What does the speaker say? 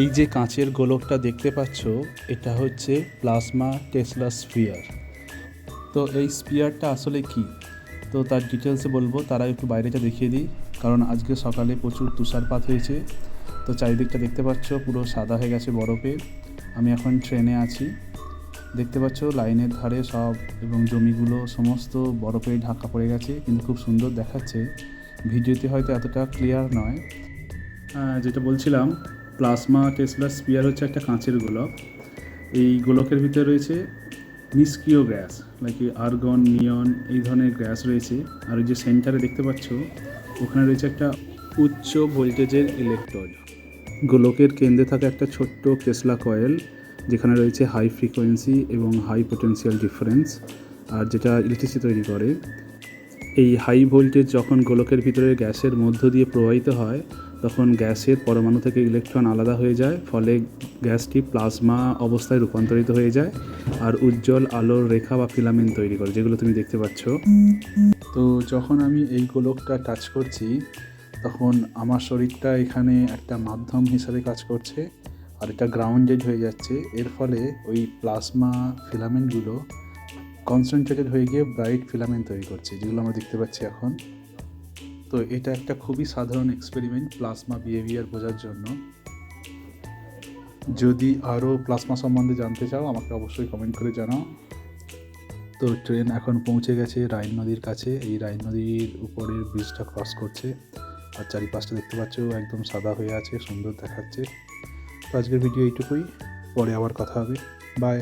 এই যে কাঁচের গোলকটা দেখতে পাচ্ছ, এটা হচ্ছে প্লাজমা টেসলা স্পিয়ার। তো এই স্পিয়ারটা আসলে কি? তো তার ডিটেলসে বলব তারা একটু বাইরেটা দেখিয়ে দিই, কারণ আজকে সকালে প্রচুর তুষারপাত হয়েছে। তো চারিদিকটা দেখতে পাচ্ছ, পুরো সাদা হয়ে গেছে বরফে। আমি এখন ট্রেনে আছি। দেখতে পাচ্ছ, লাইনের ধারে সব এবং জমিগুলো সমস্ত বরফে ঢাকা পড়ে গেছে, কিন্তু খুব সুন্দর দেখাচ্ছে। ভিডিওতে হয়তো এতটা ক্লিয়ার নয়। যেটা বলছিলাম প্লাজমা টেসলা স্পিয়ার হচ্ছে একটা কাঁচের গোলক। এই গোলকের ভিতরে রয়েছে নিষ্ক্রিয় গ্যাস লাইক আর্গন, নিয়ন, এই ধরনের গ্যাস রয়েছে। আর ওই যে সেন্টারে দেখতে পাচ্ছ, ওখানে রয়েছে একটা উচ্চ ভোল্টেজের ইলেকট্রোড গোলকের কেন্দ্রে থাকা একটা ছোট্ট টেসলা কয়েল, যেখানে রয়েছে হাই ফ্রিকোয়েন্সি এবং হাই পোটেনশিয়াল ডিফারেন্স আর যেটা ইলেকট্রিসিটি তৈরি করে। এই হাই ভোল্টেজ যখন গোলকের ভিতরে গ্যাসের মধ্য দিয়ে প্রবাহিত হয় তখন গ্যাসের পরমাণু থেকে ইলেকট্রন আলাদা হয়ে যায়, ফলে গ্যাসটি প্লাজমা অবস্থায় রূপান্তরিত হয়ে যায় আর উজ্জ্বল আলোর রেখা বা ফিলামেন্ট তৈরি করে, যেগুলো তুমি দেখতে পাচ্ছ। তো যখন আমি এই গোলকটা টাচ করছি, তখন আমার শরীরটা এখানে একটা মাধ্যম হিসাবে কাজ করছে আর এটা গ্রাউন্ডেড হয়ে যাচ্ছে। এর ফলে ওই প্লাজমা ফিলামেন্টগুলো কনসেন্ট্রেটেড হয়ে গিয়ে ব্রাইট ফিলামেন্ট তৈরি করছে, যেগুলো আমরা দেখতে পাচ্ছি এখন। তো এটা একটা খুবই সাধারণ এক্সপেরিমেন্ট প্লাজমা বিহেভিয়ার বোঝার জন্য। যদি আরও প্লাজমা সম্বন্ধে জানতে চাও, আমাকে অবশ্যই কমেন্ট করে জানাও। তো ট্রেন এখন পৌঁছে গেছে রাইন নদীর কাছে। এই রাইন নদীর উপরের ব্রিজটা ক্রস করছে। আর চারিপাশটা দেখতে পাচ্ছ, একদম সাদা হয়ে আছে, সুন্দর দেখাচ্ছে। তো আজকের ভিডিও এইটুকুই। পরে আবার কথা হবে। বাই